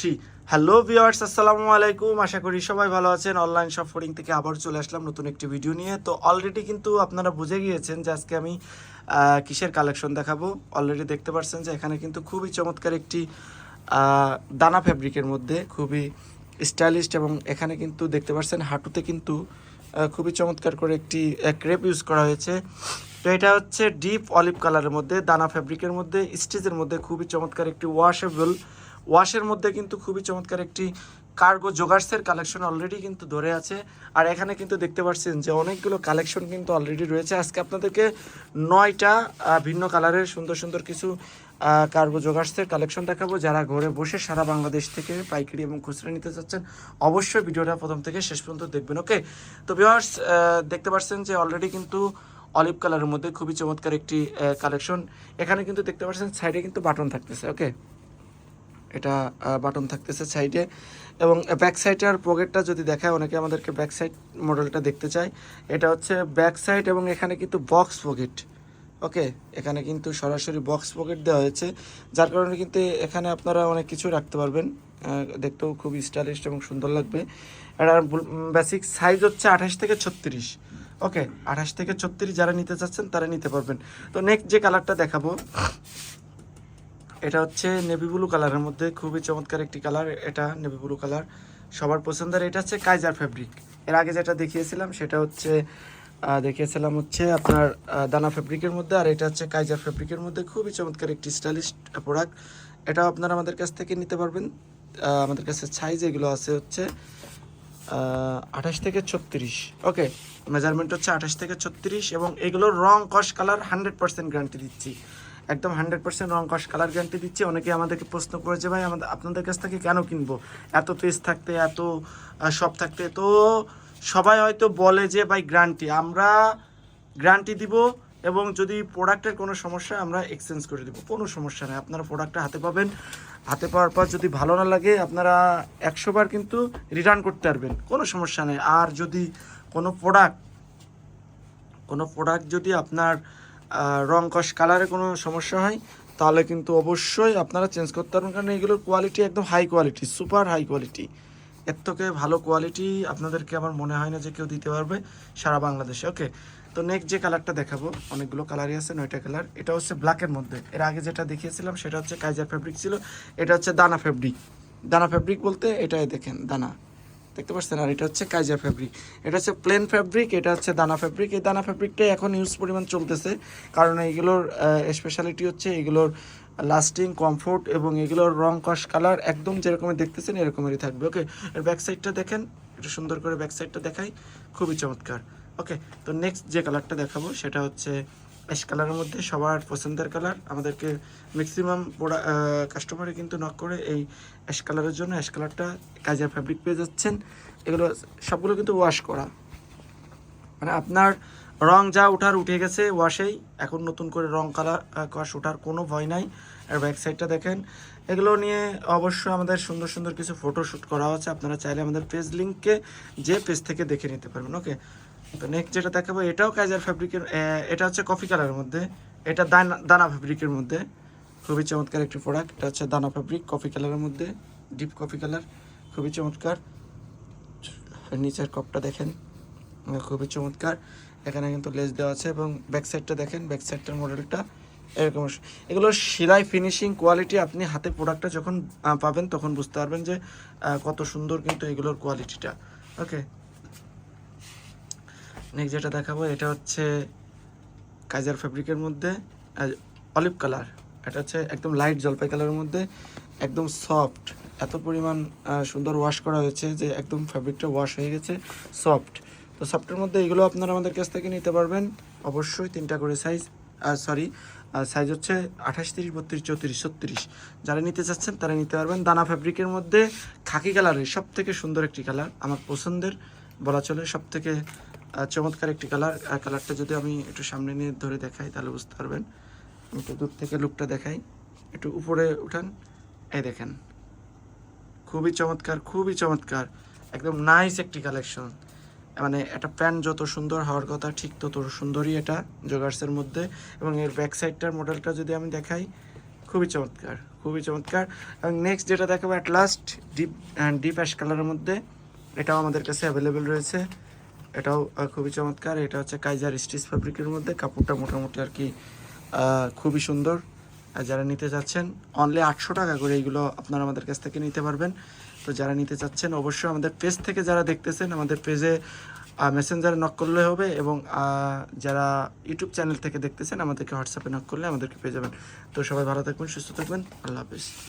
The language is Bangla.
থ্রি হ্যালো ভিওয়ার্স আসসালামু আলাইকুম। আশা করি সবাই ভালো আছেন। অনলাইন শপ থেকে আবার চলে আসলাম নতুন একটি ভিডিও নিয়ে। তো অলরেডি কিন্তু আপনারা বুঝে গিয়েছেন যে আজকে আমি কিসের কালেকশন দেখাবো। অলরেডি দেখতে পাচ্ছেন যে এখানে কিন্তু খুবই চমৎকার একটি দানা ফ্যাব্রিকের মধ্যে খুবই স্টাইলিস্ট এবং এখানে কিন্তু দেখতে পাচ্ছেন হাঁটুতে কিন্তু খুবই চমৎকার করে একটি ক্রেপ ইউজ করা হয়েছে। তো এটা হচ্ছে ডিপ অলিভ কালারের মধ্যে, দানা ফ্যাব্রিকের মধ্যে স্টিচের মধ্যে খুবই চমৎকার একটি ওয়াশেবল ওয়াশের মধ্যে কিন্তু খুবই চমৎকার একটি কার্গো জোগার্সের কালেকশন অলরেডি কিন্তু ধরে আছে। আর এখানে কিন্তু দেখতে পাচ্ছেন যে অনেকগুলো কালেকশন কিন্তু অলরেডি রয়েছে। আজকে আপনাদেরকে নয়টা ভিন্ন কালারের সুন্দর সুন্দর কিছু কার্গো জোগার্সের কালেকশন দেখাবো। যারা ঘরে বসে সারা বাংলাদেশ থেকে পাইকারি এবং খুচরা নিতে চাচ্ছেন, অবশ্যই ভিডিওটা প্রথম থেকে শেষ পর্যন্ত দেখবেন, ওকে? তো ভিউয়ার্স দেখতে পাচ্ছেন যে অলরেডি কিন্তু অলিভ কালারের মধ্যে খুবই চমৎকার একটি কালেকশন। এখানে কিন্তু দেখতে পাচ্ছেন সাইডে কিন্তু বাটন থাকতেছে, ওকে? এটা বাটন থাকতেছে সাইডে এবং ব্যাক সাইডের পকেটটা যদি দেখায়, অনেকে আমাদেরকে ব্যাক সাইড মডেলটা দেখতে চায়। এটা হচ্ছে ব্যাক সাইড এবং এখানে কিন্তু বক্স পকেট ওকে এখানে কিন্তু সরাসরি বক্স পকেট দেওয়া হয়েছে, যার কারণে কিন্তু এখানে আপনারা অনেক কিছু রাখতে পারবেন। দেখতেও খুব স্টাইলিশ এবং সুন্দর লাগবে। এটার বেসিক সাইজ হচ্ছে আঠাশ থেকে ছত্রিশ ওকে আঠাশ থেকে ছত্রিশ যারা নিতে চাচ্ছেন, তারা নিতে পারবেন। তো নেক্সট যে কালারটা দেখাবো এটা হচ্ছে নেভি ব্লু কালারের মধ্যে খুবই চমৎকার একটি কালার এটা নেভি ব্লু কালার সবার পছন্দের এটা হচ্ছে কাইজার ফ্যাব্রিক এর আগে যেটা দেখিয়েছিলাম সেটা হচ্ছে দেখিয়েছিলাম হচ্ছে আপনার দানা ফ্যাব্রিকের মধ্যে, আর এটা হচ্ছে কাইজার ফ্যাব্রিকের মধ্যে খুবই চমৎকার একটি স্টাইলিশ প্রোডাক্ট এটাও আপনারা আমাদের কাছ থেকে নিতে পারবেন। আমাদের কাছে সাইজ এগুলো আছে হচ্ছে আঠাশ থেকে ছত্রিশ। ওকে মেজারমেন্ট হচ্ছে আঠাশ থেকে ছত্রিশ এবং এগুলোর রং কস কালার হান্ড্রেড পার্সেন্ট গ্যারান্টি দিচ্ছি। একদম হান্ড্রেড পার্সেন্ট রং কস কালার গ্যারান্টি দিচ্ছি। অনেকে আমাদেরকে প্রশ্ন করেছে, ভাই, আমাদের, আপনাদের কাছ থেকে কেন কিনবো? এত পেজ থাকতে, এত সব থাকতে। তো সবাই হয়তো বলে যে, ভাই গ্যারান্টি আমরা গ্যারান্টি দিব এবং যদি প্রোডাক্টের কোনো সমস্যা, আমরা এক্সচেঞ্জ করে দেবো। কোনো সমস্যা নেই। আপনারা প্রোডাক্টটা হাতে পাবেন। হাতে পাওয়ার পর যদি ভালো না লাগে, আপনারা একশো বার কিন্তু রিটার্ন করতে পারবেন। কোনো সমস্যা নেই। আর যদি কোনো প্রোডাক্ট কোনো প্রোডাক্ট যদি আপনার রং কষ কালারে কোনো সমস্যা হয়, তাহলে কিন্তু অবশ্যই আপনারা চেঞ্জ করতে পারবেন। কারণ এগুলোর কোয়ালিটি একদম high quality super high quality এর থেকে ভালো কোয়ালিটি আপনাদেরকে আমার মনে হয় না যে কেউ দিতে পারবে সারা বাংলাদেশে। ওকে তো নেক্সট যে কালারটা দেখাবো, অনেকগুলো কালারই আছে, নয়টা কালার এটা হচ্ছে ব্ল্যাকের মধ্যে। এর আগে যেটা দেখিয়েছিলাম, সেটা হচ্ছে কাইজার ফ্যাব্রিক ছিল। এটা হচ্ছে দানা ফ্যাব্রিক দানা ফ্যাব্রিক বলতে এটাই দেখেন দানা দেখতে পাচ্ছেন? আর এটা হচ্ছে কাইজার ফ্যাব্রিক এটা হচ্ছে প্লেন ফ্যাব্রিক এটা হচ্ছে দানা ফ্যাব্রিক এই দানা ফ্যাব্রিকটাই এখন ইউজ পরিমাণ চলতেছে। কারণ এইগুলোর স্পেশালিটি হচ্ছে এগুলোর লাস্টিং কমফোর্ট এবং এগুলোর রং কস কালার একদম যেরকমই দেখতেছেন, এরকমেরই থাকবে। ওকে এর ব্যাক সাইডটা দেখেন, একটু সুন্দর করে ব্যাক সাইডটা দেখাই। খুবই চমৎকার। ওকে তো নেক্সট যে কালারটা দেখাবো, সেটা হচ্ছে অ্যাশ কালারের মধ্যে সবার পছন্দের কালার আমাদেরকে ম্যাক্সিমাম কাস্টমারে কিন্তু নক করে এই অ্যাশ কালারের জন্য অ্যাশ কালারটা কাজের ফ্যাব্রিক পেয়ে যাচ্ছেন। এগুলো সবগুলো কিন্তু ওয়াশ করা। মানে আপনার রং যা ওঠার উঠে গেছে ওয়াশেই এখন নতুন করে রং কালার কষ ওঠার কোনো ভয় নাই। আর ব্যাক সাইডটা দেখেন, এগুলো নিয়ে অবশ্যই আমাদের সুন্দর সুন্দর কিছু ফটোশ্যুট করা হচ্ছে আপনারা চাইলে আমাদের পেজ লিঙ্ককে যে পেজ থেকে দেখে নিতে পারবেন ওকে তো নেক্সট যেটা দেখাবো, এটাও কাইজার ফ্যাব্রিকের এটা হচ্ছে কফি কালারের মধ্যে। এটা দানা দানা ফ্যাব্রিকের মধ্যে। খুবই চমৎকার একটি প্রোডাক্ট এটা হচ্ছে দানা ফ্যাব্রিক কফি কালারের মধ্যে। ডিপ কফি কালার খুবই চমৎকার। নিচের কপটা দেখেন, খুবই চমৎকার। এখানে কিন্তু লেস দেওয়া আছে এবং ব্যাক সাইডটা দেখেন ব্যাক সাইডটার মডেলটা এরকম এগুলো সেলাই ফিনিশিং কোয়ালিটি আপনি হাতে প্রোডাক্টটা যখন পাবেন তখন বুঝতে পারবেন যে কত সুন্দর কিন্তু এগুলোর কোয়ালিটিটা ওকে নেক্সট যেটা দেখাবো, এটা হচ্ছে কাইজার ফ্যাব্রিকের মধ্যে অলিভ কালার এটা হচ্ছে একদম লাইট জলপাই কালারের মধ্যে, একদম সফট এত পরিমাণ সুন্দর ওয়াশ করা হয়েছে যে একদম ফ্যাব্রিকটা ওয়াশ হয়ে গেছে সফট তো সফটের মধ্যে এগুলো আপনারা আমাদের কাছ থেকে নিতে পারবেন। অবশ্যই তিনটা করে সাইজ সরি সাইজ হচ্ছে আঠাশ, তিরিশ, বত্রিশ, চৌত্রিশ, ছত্রিশ। যারা নিতে চাচ্ছেন, তারা নিতে পারবেন। দানা ফ্যাব্রিকের মধ্যে খাকি কালারের সব থেকে সুন্দর একটি কালার আমার পছন্দের, বলা চলে সব থেকে চমৎকার একটি কালার আর কালারটা যদি আমি একটু সামনে নিয়ে ধরে দেখাই, তাহলে বুঝতে পারবেন। একটু দূর থেকে লুকটা দেখাই। একটু উপরে উঠান, এই দেখেন। খুবই চমৎকার খুবই চমৎকার। একদম নাইস একটি কালেকশন মানে একটা প্যান্ট যত সুন্দর হওয়ার কথা, ঠিক তত সুন্দরই এটা জোগার্সের মধ্যে। এবং এর ব্যাক সাইডটার মডেলটা যদি আমি দেখাই, খুবই চমৎকার খুবই চমৎকার। এবং নেক্সট যেটা দেখাবো at last deep deep ash কালারের মধ্যে, এটাও আমাদের কাছে অ্যাভেলেবেল রয়েছে। এটাও খুবই চমৎকার। এটা হচ্ছে কাইজার স্টিচ ফ্যাব্রিকের মধ্যে। কাপড়টা মোটামুটি আর কি খুবই সুন্দর। যারা নিতে চাচ্ছেন অনলি আটশো টাকা করে এইগুলো আপনারা আমাদের কাছ থেকে নিতে পারবেন। তো যারা নিতে চাচ্ছেন, অবশ্যই আমাদের পেজ থেকে যারা দেখতেছেন, আমাদের পেজে মেসেঞ্জারে নক করলে হবে এবং যারা ইউটিউব চ্যানেল থেকে দেখতেছেন, আমাদেরকে হোয়াটসঅ্যাপে নক করলে আমাদেরকে পেয়ে যাবেন। তো সবাই ভালো থাকবেন, সুস্থ থাকবেন। আল্লাহ হাফিজ।